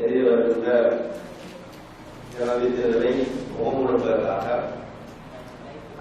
எதிரே வருகின்ற ஜனாதிபதி தேர்தலை முகமுடுப்பதற்காக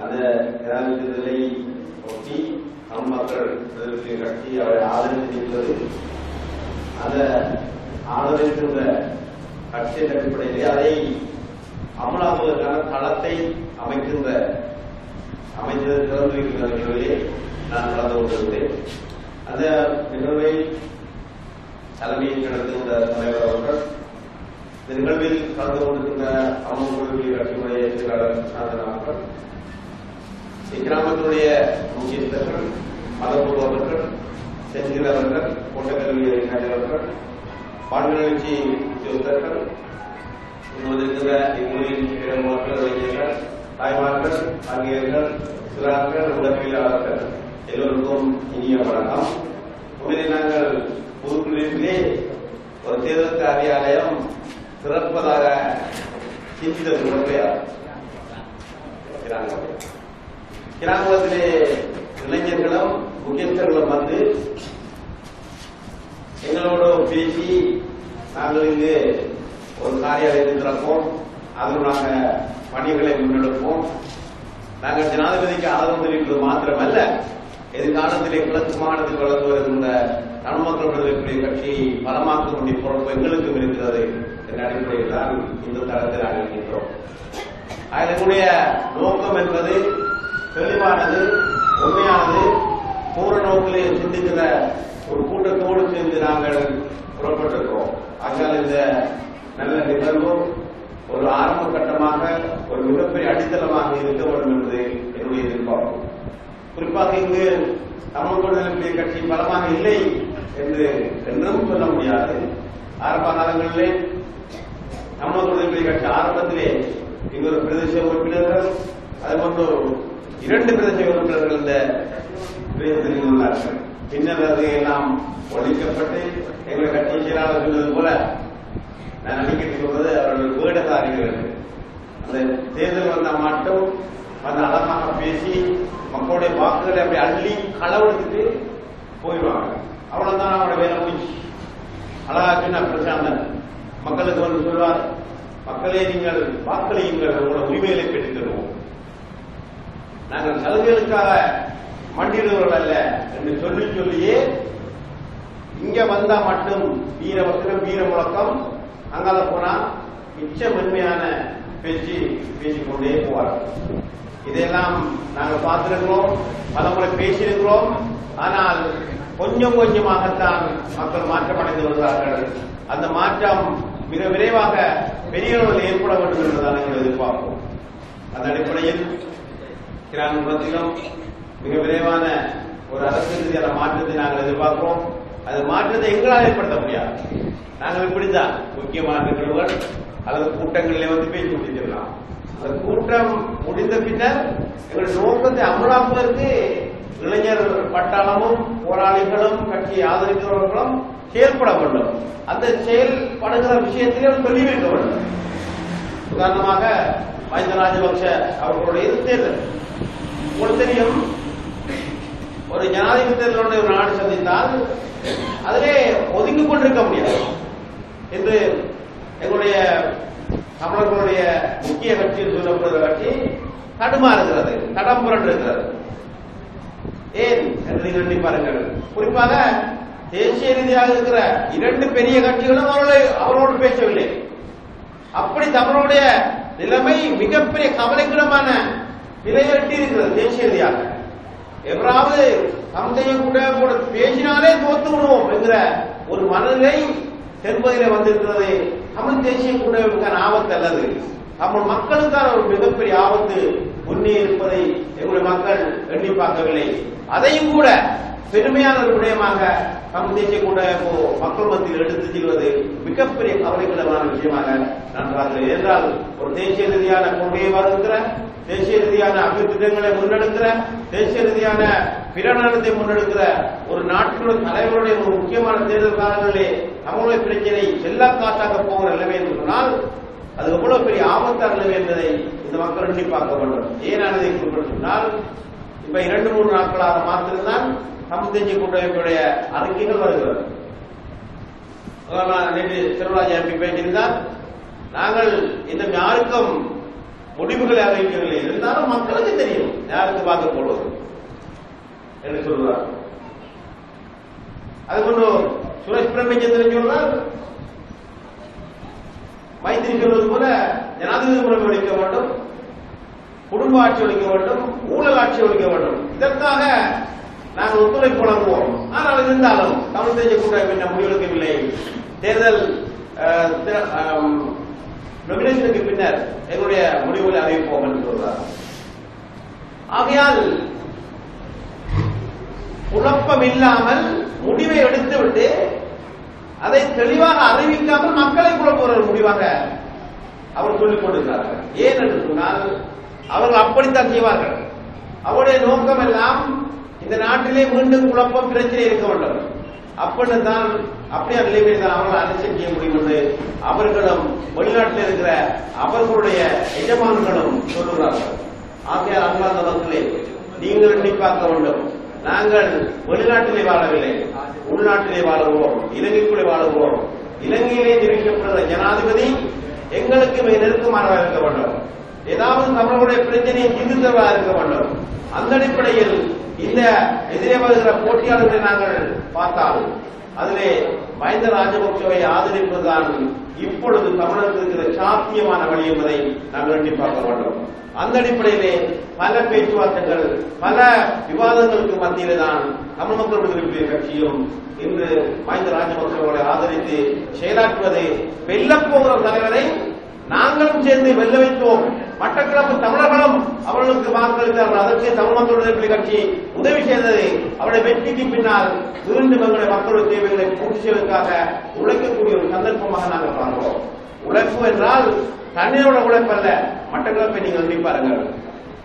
அந்த ஜனாதிபதி தேர்தலை ஒட்டி நம் மக்கள் எதிர்ப்பு கட்சி அவரை ஆதரித்திருக்கிறது. அந்த ஆதரிக்கின்ற கட்சியின் அடிப்படையிலே அதை அமலாக்குவதற்கான தளத்தை அமைக்கின்ற அமைச்சர் திறந்து வைக்கின்ற நிகழ்விலே நான் கலந்து கொண்டிருந்தேன் அந்த நிகழ்வை தலைமையில் நடத்துகின்ற தலைவர் அவர்கள் இந்த நிகழ்வில் கலந்து கொண்டிருக்கின்ற அமர்வு கட்சியினுடைய எழுத்தாளர் சாதனா அவர்கள் இக்கிராமத்தினுடைய முக்கியஸ்தர்கள் மதப்பூர்வர்கள் செந்தில் அவர்கள் கோட்டக்கல்வி அதிகாரிகள் பாடநிகழ்ச்சி உத்தியோகத்தர்கள் வந்திருக்கிற இம்மொழியின் பிறமக்கள் இளைஞர்கள் தாய்மார்கள் ஆகியோர்கள் சிறார்கள் உடற்பியலாளர்கள் எல்லோருக்கும் இனிய வணக்கம். உடனே நாங்கள் காரியாலயம் திறப்பதாக சிந்தித்த கிராமத்திலே இளைஞர்களும் முக்கியஸ்தர்களும் வந்து எங்களோட பேசி நாங்கள் இங்கு ஒரு காரியாலயத்தை திறப்போம். அதில் நாங்கள் பணிகளை முன்னெடுப்போம். நாங்கள் ஜனாதிபதிக்கு ஆதரவு தெரிவிப்பது மாத்திரமல்ல எதிர்காலத்திலே கிழக்கு மாநிலத்தில் வளர்ந்து தமிழ் மக்கள் விடுதலை கட்சியை பலமாக்க வேண்டிய பொறுப்பு எங்களுக்கும் இருக்கிறது என்ற அடிப்படையில் தான் இந்த தளத்தில் நாங்கள் இருக்கின்றோம் அதனுடைய நோக்கம் என்பது தெளிவானது உண்மையானது பூர நோக்கிலே சிந்திக்கிற ஒரு கூட்டத்தோடு சேர்ந்து நாங்கள் புறப்பட்டிருக்கிறோம். ஆகையால் இந்த நல்ல நிகழ்வு ஒரு ஆரம்ப கட்டமாக ஒரு மிகப்பெரிய அடித்தளமாக இருக்க வேண்டும் என்பது என்னுடைய எதிர்பார்ப்பு. குறிப்பாக இங்கு தமிழ் விடுதலை கட்சி பலமாக இல்லை என்று என்றும் சொல்ல முடியாது. ஆரம்ப காலங்களிலே தமிழ் விடுதலை கட்சி ஆரம்பத்திலே இன்னொரு ஒரு பிரதேச உறுப்பினர்கள் அதுபோன்று இரண்டு பிரதேச உறுப்பினர்கள் இந்த பிரதேசத்தில் உள்ளார்கள் பின்னர் அது எல்லாம் ஒழிக்கப்பட்டு எங்களை கட்சி செயலாளர் சொன்னது போல நான் அடிக்கடி சொல்வது அவர்கள் வேடதாரிகள். அந்த தேர்தல் வந்த மட்டும் வந்து அழகாக பேசி மக்களுடைய வாக்குகளை அப்படி அள்ளி களவெடுத்துட்டு போயிடுவாங்க. அவ்வளவுதான் அவங்களோட வேலை முடிஞ்சு. அழகா சொன்ன பிரசாந்தன் மக்களுக்கு வந்து சொல்வார் மக்களே நீங்கள் வாக்களியுங்கள் உங்களோட உரிமைகளை பெற்றுத் தருவோம் நாங்கள் சலுகைகளுக்காக மண்டியிடுவர்கள் அல்ல என்று சொல்லி சொல்லியே இங்க வந்தா மட்டும் வீர வசனம் வீர முழக்கம். அங்கால போனா மிச்ச மென்மையான பேச்சு பேசிக்கொண்டே போவார்கள். இதையெல்லாம் நாங்கள் பார்த்திருக்கிறோம் பலமுறை பேசியிருக்கிறோம். ஆனால் கொஞ்சம் கொஞ்சமாகத்தான் மக்கள் மாற்றம் அடைந்து வருகிறார்கள். அந்த மாற்றம் மிக விரைவாக பெரிய அளவில் ஏற்பட வேண்டும் என்பதாக நாங்கள் எதிர்பார்ப்போம். அந்த அடிப்படையில் கிராமப்புறத்திலும் மிக விரைவான ஒரு அரசு ரீதியான மாற்றத்தை நாங்கள் எதிர்பார்க்கிறோம். அது மாற்றத்தை எங்களால் ஏற்படுத்த முடியாது. நாங்கள் இப்படித்தான் முக்கியமான நிகழ்வுகள் அல்லது கூட்டங்களிலே வந்து பேசி முடிச்சிடலாம் அந்த கூட்டம் முடிந்த பின்னர் எங்களுடைய நோக்கத்தை அமலாக்குவதற்கு இளைஞர் பட்டாளமும் போராளிகளும் கட்சியை ஆதரிக்கிறவர்களும் செயல்பட வேண்டும். அந்த செயல்படுகிற விஷயத்திலும் சொல்லி வைக்க வேண்டும். உதாரணமாக மஹிந்த ராஜபக்ஷ அவர்களுடைய இது தேர்தல். உங்களுக்கு தெரியும் ஒரு ஜனாதிபதி தேர்தலுடைய ஒரு நாடு சந்தித்தால் அதிலே ஒதுங்கிக் கொண்டிருக்க முடியாது. என்று எங்களுடைய தமிழர்களுடைய முக்கிய கட்சியில் சொல்லப்படுகிற கட்சி தடுமாறுகிறது தடம் புரண்டிருக்கிறது ஏன் என்று நீங்கள் எண்ணி பாருங்கள். குறிப்பாக தேசிய ரீதியாக இருக்கிற இரண்டு பெரிய கட்சிகளும் அவர்களை அவரோடு பேசவில்லை. அப்படி தமிழருடைய நிலைமை மிகப்பெரிய கவலைக்கிடமான நிலையை எட்டி இருக்கிறது தேசிய ரீதியாக. எவராவது சந்தையம் கூட கூட பேசினாலே தோத்து விடுவோம் என்கிற ஒரு மனநிலை தென்பதிலே வந்திருக்கிறது தமிழ் தேசிய கூட்டமைப்புக்கான ஆபத்து அல்லது தமிழ் மக்களுக்கான ஒரு மிகப்பெரிய ஆபத்து முன்னே இருப்பதை எங்களுடைய மக்கள் எண்ணி பார்க்கவில்லை. அதையும் கூட பெருமையான ஒரு விடயமாக தமிழ் தேசிய கூட்டமைப்பு மக்கள் மத்தியில் எடுத்துச் செல்வது மிகப்பெரிய கவலைக்கிடமான விஷயமாக நான் பார்க்கிறேன் என்றால் ஒரு தேசிய ரீதியான கொள்கையை வளர்க்கிற தேசிய ரீதியான அபிவிருத்திகளை முன்னெடுக்கிற தேசிய ரீதியான பிரகடனத்தை முன்னெடுக்கிற ஒரு நாட்டினுடைய தலைவருடைய ஒரு முக்கியமான தேர்தல் காலங்களிலே தமிழக பிரச்சனை செல்லா காட்டாக போகிற நிலைமை என்று சொன்னால் அது எவ்வளவு பெரிய ஆபத்தான நிலைமை என்பதை இந்த மக்கள் எண்ணி பார்க்க வேண்டும். ஏன் நான் குறிப்பிட்டு சொன்னால் இப்ப இரண்டு மூணு நாட்களாக மாத்திருந்தான் தமிழ் தேசிய கூட்டமைப்புடைய அறிக்கைகள் வருகிறது. நேற்று திருவராஜ் எம்பி பேசியிருந்தார். நாங்கள் இந்த யாருக்கும் முடிவுகளை அறிவிக்கவில்லை. இருந்தாலும் மக்களுக்கு தெரியும். யாருக்கு பார்க்க போடுவது என்று சொல்றார் அது கொண்டு சுரேஷ் பிரமச்சந்திரன் சொல்றார் மைத்திரி சொல்வது போல ஜனாதிபதி முறை ஒழிக்க வேண்டும். குடும்ப ஆட்சி ஒழிக்க வேண்டும் ஊழல் ஆட்சி ஒழிக்க வேண்டும். இதற்காக நாங்கள் ஒத்துழைப்பு வழங்குவோம் ஆனால் இருந்தாலும் தமிழ் தேசிய கூட்டமைப்பு என்ன முடிவெடுக்கவில்லை. தேர்தல் நொமினேஷனுக்கு பின்னர் எங்களுடைய முடிவுகளை அறிவிப்போம் என்று சொல்றார். ஆகையால் குழப்பம் இல்லாமல் முடிவை எடுத்துவிட்டு அதை தெளிவாக அறிவிக்காமல் மக்களை குழப்புகிற முடிவாக அவர் சொல்லிக் கொண்டிருக்கிறார்கள். ஏன் என்று சொன்னால் அவர்கள் அப்படித்தான் செய்வார்கள். அவருடைய நோக்கம் எல்லாம் இந்த நாட்டிலே மீண்டும் குழப்பம் பிரச்சனை இருக்க வேண்டும். அப்படின்னு தான் அப்படியே நிலைமையில் தான் அவர்கள் அரசியல் செய்ய முடியும் என்று அவர்களும் வெளிநாட்டில் இருக்கிற அவர்களுடைய எஜமான்களும் சொல்லுகிறார்கள். ஆகையால் அன்பார்ந்த மக்களே நீங்கள் எண்ணி பார்க்க வேண்டும். நாங்கள் வெளிநாட்டிலே வாழவில்லை. உள்நாட்டிலே வாழுகிறோம். இலங்கைக்குள்ளே வாழுகிறோம். இலங்கையிலே நியமிக்கப்படுகிற ஜனாதிபதி எங்களுக்கு மிக நெருக்கமானவராக இருக்க வேண்டும். ஏதாவது நம்மளுடைய பிரச்சனையை தீர்ந்தவா இருக்க வேண்டும். அந்த அடிப்படையில் இந்த எதிரே வருகிற போட்டியாளர்களை நாங்கள் பார்த்தால் அதிலே மஹிந்த ராஜபக்சவை ஆதரிப்பதுதான் இப்பொழுது தமிழருக்கு இருக்கிற சாத்தியமான வழி என்பதை நாங்கள் எண்ணி பார்க்க வேண்டும். அந்த அடிப்படையிலே பல பேச்சுவார்த்தைகள் பல விவாதங்களுக்கு மத்தியிலே தான் தமிழ் மக்கள் விடுதலை கட்சியும் இன்று மஹிந்த ராஜபக்சவர்களை ஆதரித்து செயலாற்றுவது வெல்லப் போகிற தலைவரை நாங்களும் சேர்ந்து வெல்ல வைத்தோம். மட்டக்களப்பு தமிழர்களும் அவர்களுக்கு வாக்களித்தார்கள். அதற்கு தமிழ் மக்கள் கட்சி உதவி செய்தது. அவருடைய வெற்றிக்கு பின்னால் மீண்டும் எங்களுடைய மக்களுடைய தேவைகளை பூர்த்தி செய்வதற்காக உழைக்கக்கூடிய ஒரு சந்தர்ப்பமாக நாங்கள் பார்க்கிறோம். உழைப்பு என்றால் தண்ணீரோட உழைப்பல்ல மட்டக்களப்பை நீங்கள் எண்ணி பாருங்கள்.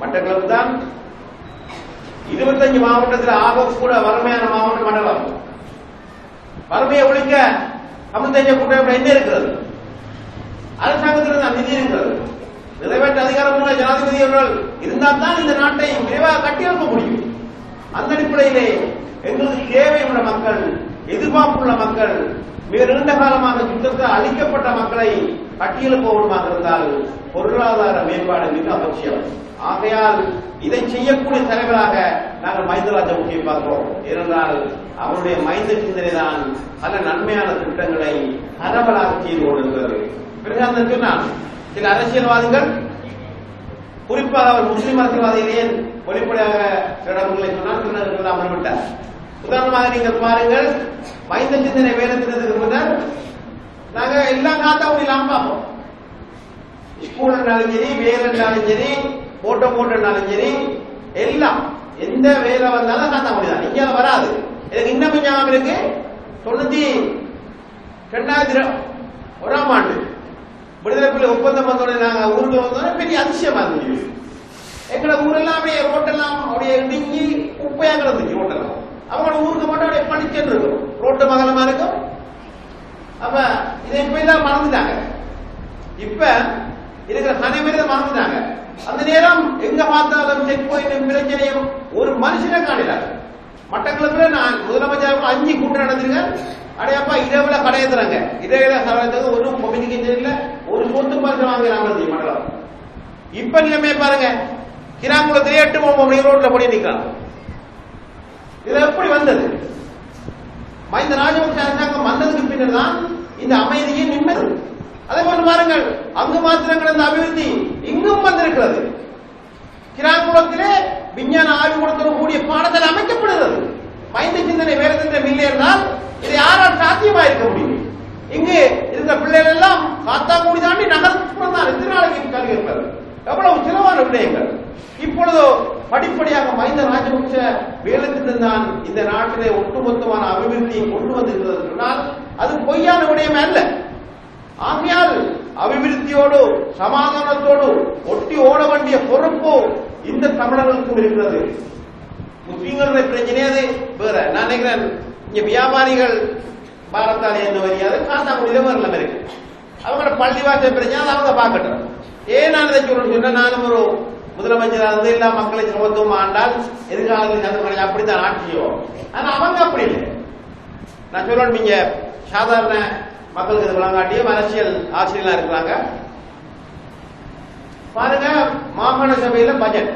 மட்டக்களப்பு தான் இருபத்தஞ்சு மாவட்டத்தில் ஆக கூட வறுமையான மாவட்ட மண்டலம். வறுமையை ஒழிக்க தமிழ் தேசிய கூட்டமைப்பு என்ன இருக்கிறது? அரசாங்கத்திலிருந்து அந்த நிதி இருக்கிறது. நிறைவேற்ற அதிகாரமுள்ள ஜனாதிபதி அவர்கள் இருந்தால் தான் இந்த நாட்டை விரைவாக கட்டியெழுப்ப முடியும். அந்த அடிப்படையிலே எங்களுக்கு தேவை உள்ள மக்கள் எதிர்பார்ப்புள்ள மக்கள் மிக நீண்ட காலமாக யுத்தத்தில் அழிக்கப்பட்ட மக்களை கட்டியெழுப்பவனுமாக இருந்தால் பொருளாதார மேம்பாடு மிக அவசியம். ஆகையால் இதை செய்யக்கூடிய தலைவராக நாங்கள் மைந்தராஜ முக்கிய பார்க்கிறோம். ஏனென்றால் அவருடைய மைந்த சிந்தனை தான் பல நன்மையான திட்டங்களை பரவலாக செய்து கொண்டிருக்கிறது. பிரசாந்தன் சொன்னான் சில அரசியல்வாதிகள் குறிப்பாக அவர் முஸ்லிம் அரசியல்வாதிகளே வெளிப்படையாக சில சொன்னால் பின்னர் அமர்விட்டார் உதாரணமாக நீங்கள் பாருங்கள் மைந்த சிந்தனை வேலை திட்டத்துக்கு முன்னர் நாங்க எல்லாம் காத்தா முடியலாம் பார்ப்போம். ஸ்கூல் என்றாலும் சரி வேலை என்றாலும் சரி போட்டோ போட்டோ சரி எல்லாம் எந்த வேலை வந்தாலும் காத்தா முடியாது இங்கே அது வராது. எனக்கு இன்னும் ஞாபகம் இருக்கு. தொண்ணூத்தி ரெண்டாயிரத்தி ஒராம் ஆண்டு. விடுதலை புள்ளி ஒப்பந்தம் வந்தோடனே நாங்க ஊருக்கு வந்தோடனே பெரிய அதிசயமா இருந்துச்சு எங்களை ஊரெல்லாம் அப்படியே ரோட்டெல்லாம் அப்படியே இடுங்கி குப்பையா கிடந்துச்சு ரோட்டெல்லாம். அவங்களோட ஊருக்கு மட்டும் அப்படியே பணிச்சுட்டு இருக்கும். ரோட்டு மகளமா இருக்கும். அப்ப இதை இப்ப எல்லாம் மறந்துட்டாங்க. இப்ப இருக்கிற அனைவரும் இதை மறந்துட்டாங்க. அந்த நேரம் எங்க பார்த்தாலும் செக் பாயிண்ட் பிரச்சனையும் ஒரு மனுஷனை காணல. மட்டக்களப்புல நான் முதலமைச்சர் அஞ்சு கூட்டம் நடந்திருக்கேன் அடையப்பா இரவுல கடையத்துறாங்க இரவுல கடையத்துக்கு ஒரு கம்யூனிகேஷன் இல்ல ஒரு சொத்து பரிசு வாங்குறாங்க மண்டலம் இப்ப நிலைமை பாருங்க கிராமத்துல எட்டு மணி ரோட்ல போய் நிக்கிறாங்க இது எப்படி வந்தது? இந்த ராஜபக்ச அரசாங்கம் வந்ததுக்கு பின்னர் தான் இந்த அமைதியை நிம்மதி அதே போல பாருங்கள். அங்கு மாத்திரம் கிடந்த அபிவிருத்தி இங்கும் வந்திருக்கிறது. கிராக்குளத்திலே விஞ்ஞான ஆய்வு கொடுக்கக்கூடிய பாடத்தில் அமைக்கப்படுகிறது. மைந்த சிந்தனை வேறு திட்டம் இல்லை என்றால் இது யாரால் சாத்தியமா இருக்க முடியும் இங்கு இருந்த பிள்ளைகள் எல்லாம் கூடி தாண்டி நகர்ப்புறம் தான் எத்தனை நாளைக்கு கல்வி எவ்வளவு சிலவான விடயங்கள். இப்பொழுது படிப்படியாக மைந்த ராஜபக்ச வேலத்திட்டம் தான் இந்த நாட்டிலே ஒட்டுமொத்தமான அபிவிருத்தியை கொண்டு வந்திருக்கிறது சொன்னால் அது பொய்யான விடயமே அல்ல. ஆகையால் அபிவிருத்தியோடு சமாதானத்தோடு ஒட்டி ஓட வேண்டிய பொறுப்பு இந்த தமிழர்களுக்கும் இருக்கிறது. முஸ்லீம்களுடைய பிரச்சனை அது. வேற நான் நினைக்கிறேன்? இங்க வியாபாரிகள் பாரத்தால் என்ன வரியாது காத்தாங்குடியில வரலாம் இருக்கு அவங்களோட பள்ளிவாசல் பிரச்சனை அதை அவங்க பார்க்கட்டும். ஏன் நான் இதை சொல்லணும் சொன்னா நானும் ஒரு முதலமைச்சராக இருந்து எல்லா மக்களை சமத்துவம் ஆண்டால் எதிர்காலத்தில் சந்தர்ப்பம் அப்படித்தான் ஆட்சியோ? ஆனா அவங்க அப்படி இல்லை. நான் சொல்லணும் நீங்க சாதாரண மக்களுக்கு இது வழங்காட்டியும் அரசியல் ஆசிரியர்களா இருக்கிறாங்க. பாருங்க மாகாண சபையில பட்ஜெட்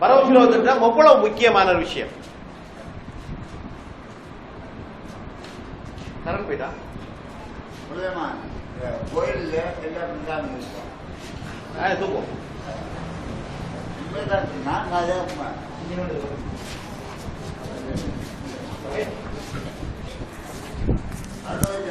வரவு செலவு திட்டம் எவ்வளவு முக்கியமான விஷயம். கரண்ட் போயிட்டா? முருகமா கோயிலில் எல்லாம் இல்லாமல் இருக்கும் ஆ, தூக்கும் நான் அதே உண்மை அது வச்சா